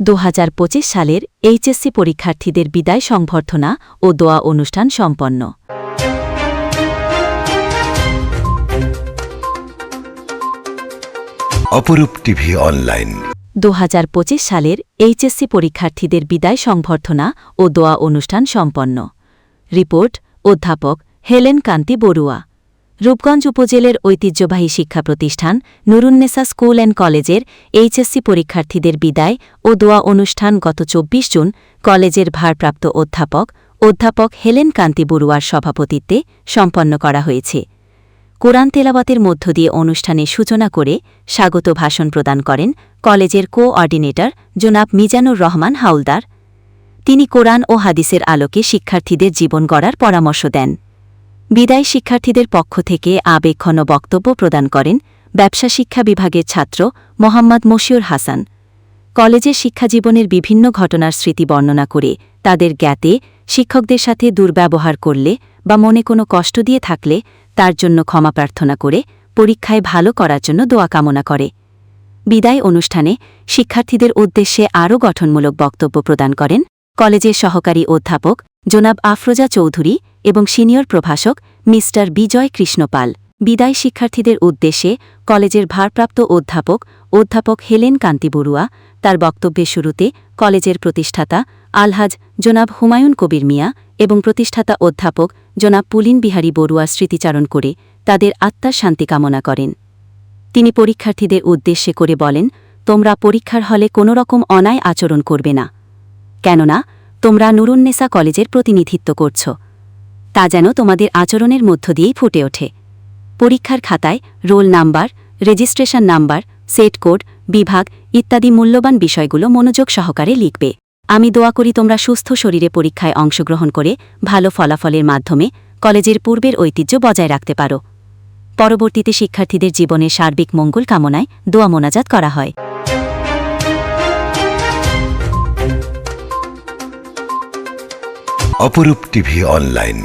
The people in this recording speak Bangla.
দু হাজার পঁচিশ সালের এইচএসসি পরীক্ষার্থীদের বিদায় সংবর্ধনা ও দোয়া অনুষ্ঠান সম্পন্ন। অপরূপ টিভি অনলাইন। দু হাজার পঁচিশ সালের এইচএসসি পরীক্ষার্থীদের বিদায় সংবর্ধনা ও দোয়া অনুষ্ঠান সম্পন্ন। রিপোর্ট অধ্যাপক হেলেন কান্তি বড়ুয়া। রূপগঞ্জ উপজেলার ঐতিহ্যবাহী শিক্ষা প্রতিষ্ঠান নুরুন্নেসা স্কুল অ্যান্ড কলেজের এইচএসসি পরীক্ষার্থীদের বিদায় ও দোয়া অনুষ্ঠান গত চব্বিশ জুন কলেজের ভারপ্রাপ্ত অধ্যাপক অধ্যাপক হেলেন কান্তি বড়ুয়ার সভাপতিত্বে সম্পন্ন করা হয়েছে। কোরআন তেলাওয়াতের মধ্য দিয়ে অনুষ্ঠানে সূচনা করে স্বাগত ভাষণ প্রদান করেন কলেজের কোঅর্ডিনেটর জোনাব মিজানুর রহমান হাউলদার। তিনি কোরআন ও হাদিসের আলোকে শিক্ষার্থীদের জীবন গড়ার পরামর্শ দেন। বিদায় শিক্ষার্থীদের পক্ষ থেকে আবেগঘন বক্তব্য প্রদান করেন ব্যবসা শিক্ষা বিভাগের ছাত্র মোহাম্মদ মশিউর হাসান। কলেজের শিক্ষাজীবনের বিভিন্ন ঘটনার স্মৃতি বর্ণনা করে তাদের জ্ঞাতে শিক্ষকদের সাথে দুর্ব্যবহার করলে বা মনে কোনো কষ্ট দিয়ে থাকলে তার জন্য ক্ষমা প্রার্থনা করে পরীক্ষায় ভালো করার জন্য দোয়া কামনা করে। বিদায় অনুষ্ঠানে শিক্ষার্থীদের উদ্দেশ্যে আরও গঠনমূলক বক্তব্য প্রদান করেন কলেজের সহকারী অধ্যাপক জনাব আফরোজা চৌধুরী এবং সিনিয়র প্রভাষক মিস্টার বিজয় কৃষ্ণপাল। বিদায় শিক্ষার্থীদের উদ্দেশ্যে কলেজের ভারপ্রাপ্ত অধ্যাপক অধ্যাপক হেলেন কান্তি বড়ুয়া তার বক্তব্যের শুরুতে কলেজের প্রতিষ্ঠাতা আলহাজ জনাব হুমায়ুন কবির মিয়া এবং প্রতিষ্ঠাতা অধ্যাপক জনাব পুলিন বিহারী বড়ুয়া স্মৃতিচারণ করে তাদের আত্মার শান্তি কামনা করেন। তিনি পরীক্ষার্থীদের উদ্দেশ্যে করে বলেন, তোমরা পরীক্ষার হলে কোনো রকম অনায় আচরণ করবে না। কেননা তোমরা নুরুন্নেসা কলেজের প্রতিনিধিত্ব করছ। তা যেন তোমাদের আচরণের মধ্য দিয়েই ফুটে ওঠে। পরীক্ষার খাতায় roll number, registration number, set code, বিভাগ ইত্যাদি মূল্যবান বিষয়গুলো মনোযোগ সহকারে লিখবে। আমি দোয়া করি তোমরা সুস্থ শরীরে পরীক্ষায় অংশগ্রহণ করে ভালো ফলাফলের মাধ্যমে কলেজের পূর্বের ঐতিহ্য বজায় রাখতে পারো। পরবর্তীতে শিক্ষার্থীদের জীবনের সার্বিক মঙ্গল কামনায় দোয়া মোনাজাত করা হয়। অপরূপ টিভি অনলাইন।